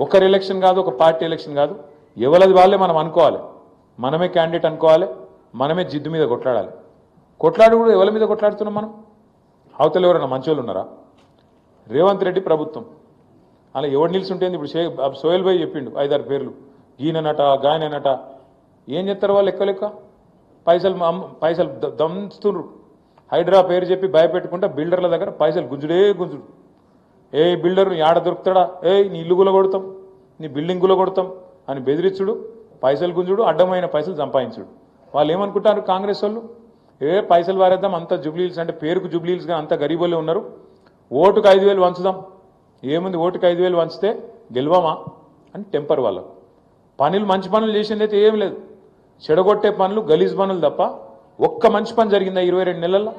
ఒకరి ఎలక్షన్ కాదు ఒక పార్టీ ఎలక్షన్ కాదు. ఎవరిది వాళ్ళే మనం అనుకోవాలి. మనమే క్యాండిడేట్ అనుకోవాలి. మనమే జిద్దు మీద కొట్లాడాలి. కొట్లాడు కూడా ఎవరి మీద కొట్లాడుతున్నాం మనం? అవతల ఎవరైనా మంచోళ్ళు ఉన్నారా? రేవంత్ రెడ్డి ప్రభుత్వం. అలా ఎవడు నిల్చుంటేంది ఇప్పుడు షే సోయల్ భాయ్ చెప్పిండు ఐదారు పేర్లు. ఈయననట గాయననట ఏం చెప్తారు వాళ్ళు లెక్క లెక్క? పైసలు పైసలు ద- హైడ్రా పేరు చెప్పి భయపెట్టుకుంటా బిల్డర్ల దగ్గర పైసలు గుంజుడే గుంజుడు. ఏ బిల్డర్ యాడ దొరుకుతాడా? ఏ నీ ఇల్లు కొడతాం నీ బిల్డింగ్ కొడతాం అని బెదిరించుడు పైసలు గుంజుడు అడ్డమైన పైసలు సంపాదించుడు. వాళ్ళు ఏమనుకుంటారు కాంగ్రెస్ వాళ్ళు? ఏ పైసలు వారేద్దాం అంత జుబ్లీల్స్ అంటే పేరుకు జుబ్లీల్స్గా అంత గరీబులే ఉన్నారు. ఓటుకు ఐదు వేలు వంచుదాం. ఏముంది ఓటుకు ఐదు వేలు వంచితే గెలవమా? అని టెంపర్ వాళ్ళకు. పనులు మంచి పనులు చేసిందైతే ఏం లేదు. చెడగొట్టే పనులు గలీజ్ పనులు తప్ప ఒక్క మంచి పని జరిగిందా ఇరవై రెండు నెలల్లో?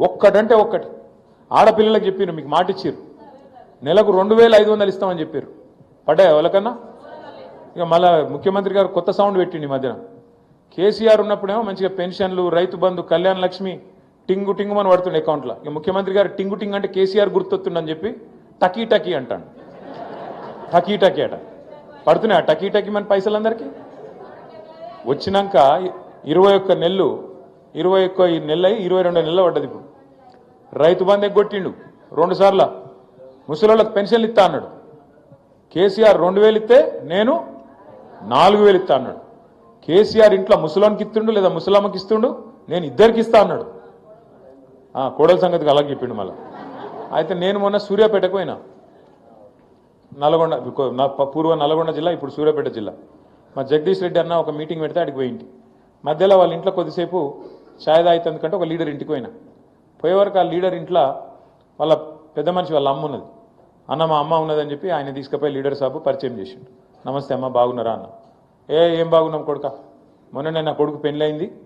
ఒక్కటంటే ఒక్కటి. ఆడపిల్లలకు చెప్పారు మీకు మాటిచ్చారు నెలకు రెండు వేల ఐదు వందలు ఇస్తామని చెప్పారు. పడ్డాయి వాళ్ళకన్నా? ఇక మళ్ళా ముఖ్యమంత్రి గారు కొత్త సౌండ్ పెట్టిండి ఈ మధ్యన. కేసీఆర్ ఉన్నప్పుడేమో మంచిగా పెన్షన్లు రైతు బంధు కళ్యాణ్ లక్ష్మి టింగు టింగు అని పడుతుండే అకౌంట్లో. ఇక ముఖ్యమంత్రి గారు టింగు టింగ్ అంటే కేసీఆర్ గుర్తొస్తుండని చెప్పి టకీ టకీ అంటాడు. టకీ టకీ అట. పడుతున్నాయి ఆ టకీ టకీ మన పైసలందరికీ? వచ్చినాక ఇరవై ఒక్క నెలలు ఇరవై ఒక్క నెల అయి ఇరవై రెండు నెలలు పడ్డది ఇప్పుడు. రైతు బంధు ఎగ్గొట్టిండు. రెండు సార్లు. ముసలోళ్ళకి పెన్షన్లు ఇస్తా అన్నాడు. కేసీఆర్ రెండు వేలు ఇస్తే నేను నాలుగు వేలు ఇస్తా అన్నాడు. కేసీఆర్ ఇంట్లో ముసలానికి ఇస్తుండు లేదా ముసలమ్మకి ఇస్తుండు? నేను ఇద్దరికి ఇస్తా అన్నాడు. కోడల సంగతికి అలాగే చెప్పిండు మళ్ళీ. అయితే నేను మొన్న సూర్యాపేటకు పోయినా. నల్గొండ ప- పూర్వ నల్గొండ జిల్లా ఇప్పుడు సూర్యాపేట జిల్లా. మా జగదీష్ రెడ్డి అన్న ఒక మీటింగ్ పెడితే అడిగి పోయింటి. మధ్యలో వాళ్ళ ఇంట్లో కొద్దిసేపు ఛాయ్ తాగుతుందుకంటే ఒక లీడర్ ఇంటికి పోయినా. పోయేవరకు ఆ లీడర్ ఇంట్లో వాళ్ళ పెద్ద మనిషి వాళ్ళ అమ్మ ఉన్నది. అన్న మా అమ్మ ఉన్నదని చెప్పి ఆయన తీసుకుపోయి లీడర్ సాబు పరిచయం చేసిండు. నమస్తే అమ్మ బాగున్నారా అన్న. ఏ ఏం బాగున్నాం కొడుక? మొన్న నా కొడుకు పెళ్ళయింది.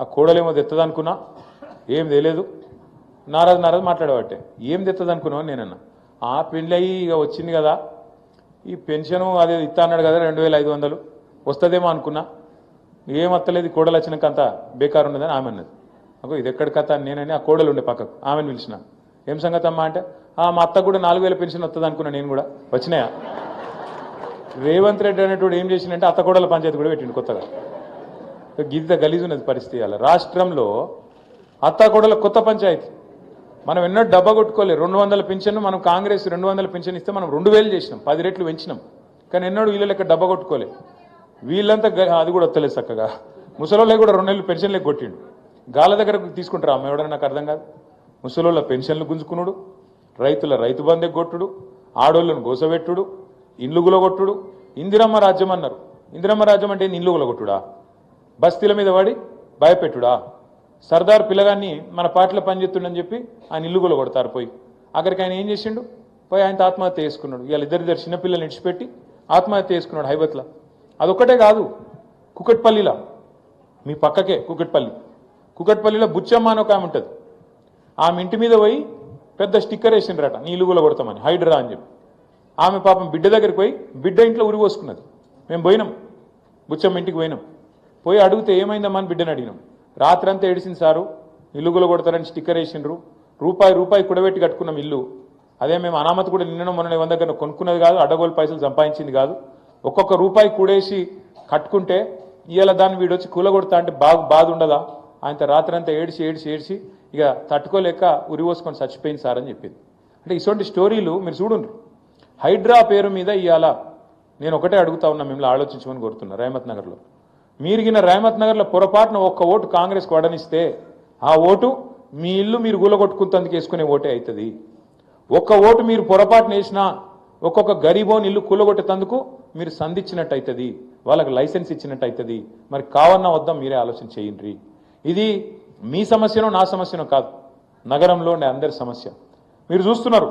ఆ కోడలేమో తెత్తదనుకున్నా. ఏం తెలియదు నారాజు నారాజు మాట్లాడబట్టే ఏం తెత్తది అనుకున్నావు నేనన్నా. ఆ పెళ్ళయి ఇక వచ్చింది కదా. ఈ పెన్షను అదే ఇస్తా అన్నాడు కదా రెండు వేల ఐదు వందలు. వస్తుందేమో అనుకున్నా. ఏం వస్తలేదు ఈ కోడలు వచ్చినాక అంత బేకారు ఉన్నదని ఆమె అన్నది. అగో ఇది ఎక్కడి కథ? అని నేనని ఆ కోడలు ఉండే పక్కకు. ఆమెను పిలిచిన. ఏం సంగతి అమ్మా అంటే మా అత్త కూడా నాలుగు వేల పెన్షన్ వస్తుంది అనుకున్నా నేను కూడా. వచ్చినాయా? రేవంత్ రెడ్డి అనేటువంటి ఏం చేసిందంటే అత్త కోడల పంచాయతీ కూడా పెట్టిండు కొత్తగా. గిద్ద గలీజు ఉన్నది పరిస్థితి అలా రాష్ట్రంలో అత్తాకోడల కొత్త పంచాయతీ. మనం ఎన్నో డబ్బా కొట్టుకోలేదు రెండు వందల పింఛన్ మనం కాంగ్రెస్ రెండు వందల పింఛన్ ఇస్తే మనం రెండు వేలు చేసినాం. పది రెట్లు పెంచినాం. కానీ ఎన్నడూ వీళ్ళ లెక్క డబ్బా కొట్టుకోలే. వీళ్ళంతా గ- అది కూడా వస్తలేదు చక్కగా. ముసలోళ్ళే కూడా రెండు నెలలు పెన్షన్లే కొట్టిండు. గాల దగ్గర తీసుకుంటారా అమ్మ? ఎవడన్నా నాకు అర్థం కాదు. ముసలోళ్ళ పెన్షన్లు గుంజుకున్నాడు రైతుల రైతు బంధె కొట్టుడు ఆడోళ్ళను గోసబెట్టుడు ఇండ్లు గులగొట్టుడు. ఇందిరమ్మ రాజ్యం అన్నారు. ఇందిరమ్మ రాజ్యం అంటే ఏంది? ఇండ్లు గులగొట్టుడా? బస్తీల మీద పడి భయపెట్టుడా? సర్దార్ పిల్లగాన్ని మన పాటలో పనిచేస్తుండని చెప్పి ఆయన ఇల్లు కొడతారు పోయి. అక్కడికి ఆయన ఏం చేసిండు? పోయి ఆయన ఆత్మహత్య చేసుకున్నాడు. ఇవాళ ఇద్దరిద్దరు చిన్నపిల్లలు ఇడిచిపెట్టి ఆత్మహత్య చేసుకున్నాడు హైబత్లా. అదొక్కటే కాదు కుకట్పల్లిలా. మీ పక్కకే కుకట్పల్లి. కుకట్పల్లిలో బుచ్చమ్మ అని ఒక ఆమె ఉంటుంది. ఆమె ఇంటి మీద పోయి పెద్ద స్టిక్కర్ వేసిండ్రట నీ కూడా కొడతామని హైడ్రా అని చెప్పి. ఆమె పాపం బిడ్డ దగ్గరికి పోయి బిడ్డ ఇంట్లో ఉరి పోసుకున్నది. మేము పోయినాం బుచ్చమ్మ ఇంటికి పోయినాం. పోయి అడిగితే ఏమైందమ్మా అని బిడ్డని అడిగినాం. రాత్రంతా ఏడిసింది సారు ఇల్లు కూడా కొడతారని స్టిక్కర్ వేసిండ్రు. రూపాయి రూపాయి కుడబెట్టి కట్టుకున్నాం ఇల్లు. అదే మేము అనామతి కూడా నిన్న మొన్న దగ్గర కొనుక్కున్నది కాదు అడ్డగోలు పైసలు సంపాదించింది కాదు. ఒక్కొక్క రూపాయి కూడేసి కట్టుకుంటే ఇవాళ దాన్ని వీడొచ్చి కూలగొడతా అంటే బాగు బాధ ఉండదా ఆయన రాత్రంతా ఏడ్చి ఏడ్చి ఏడ్చి ఇక తట్టుకోలేక ఉరి పోసుకొని చచ్చిపోయింది సార్ అని చెప్పింది. అంటే ఇటువంటి స్టోరీలు మీరు చూడండి హైడ్రా పేరు మీద ఇవాళ నేను ఒకటే అడుగుతా ఉన్నా మిమ్మల్ని ఆలోచించమని కోరుతున్నా రేమత్ నగర్లో. మీరు గిన రేమత్ నగర్లో పొరపాటున ఒక్క ఓటు కాంగ్రెస్ వడనిస్తే ఆ ఓటు మీ ఇల్లు మీరు గులగొట్టుకుంతందుకు వేసుకునే ఓటే అవుతుంది ఒక్క ఓటు మీరు పొరపాటున వేసినా ఒక్కొక్క గరీబోని ఇల్లు కూలగొట్టేందుకు మీరు సంధించినట్టు అవుతుంది వాళ్ళకి లైసెన్స్ ఇచ్చినట్టు అవుతుంది మరి కావన్నా వద్దాం మీరే ఆలోచన చేయండి. ఇది మీ సమస్యను నా సమస్యను కాదు. నగరంలో ఉండే అందరి సమస్య. మీరు చూస్తున్నారు.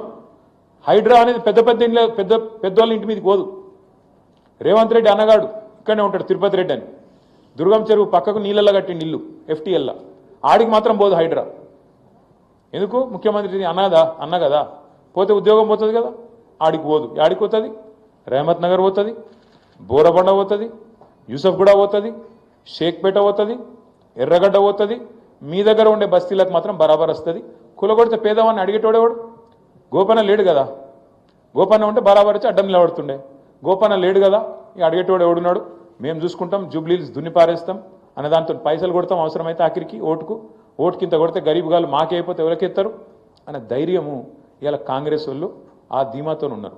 హైడ్రా అనేది పెద్ద పెద్ద ఇంట్లో పెద్ద పెద్దోళ్ళ ఇంటి మీదకి పోదు. రేవంత్ రెడ్డి అన్నగాడు ఇక్కడనే ఉంటాడు తిరుపతి రెడ్డి అని. దుర్గం చెరువు పక్కకు నీళ్ళల్లో కట్టి నీళ్ళు ఎఫ్టీఎల్లా ఆడికి మాత్రం పోదు హైడ్రా. ఎందుకు? ముఖ్యమంత్రి అన్నదా? అన్న కదా. పోతే ఉద్యోగం పోతుంది కదా. ఆడికి పోదు. ఆడికి పోతుంది? రేమత్ నగర్ పోతుంది. బోరబండ పోతుంది. యూసఫ్గూడ పోతుంది. షేక్పేట పోతుంది. ఎర్రగడ్డ పోతుంది మీ దగ్గర ఉండే బస్తీలకు మాత్రం బరాబర్ వస్తుంది. కులగొడితే పేదవాన్ని అడిగేటోడేవాడు గోపన లేడు కదా. గోపన్న ఉంటే బరాబర్ వచ్చి అడ్డం నిలబడుతుండే. గోపన్న లేడు కదా ఇక అడిగేటోడు ఎవడున్నాడు? మేము చూసుకుంటాం జూబ్లీల్స్ దున్నిపారేస్తాం అనే దాంతో పైసలు కొడతాం అవసరమైతే ఆఖరికి ఓటుకు. ఓటుకి ఇంత కొడితే గరీబ్ గాలు మాకే అయిపోతే ఎవరికెత్తారు అనే ధైర్యము ఇలా కాంగ్రెస్ వాళ్ళు ఆ ధీమాతో ఉన్నారు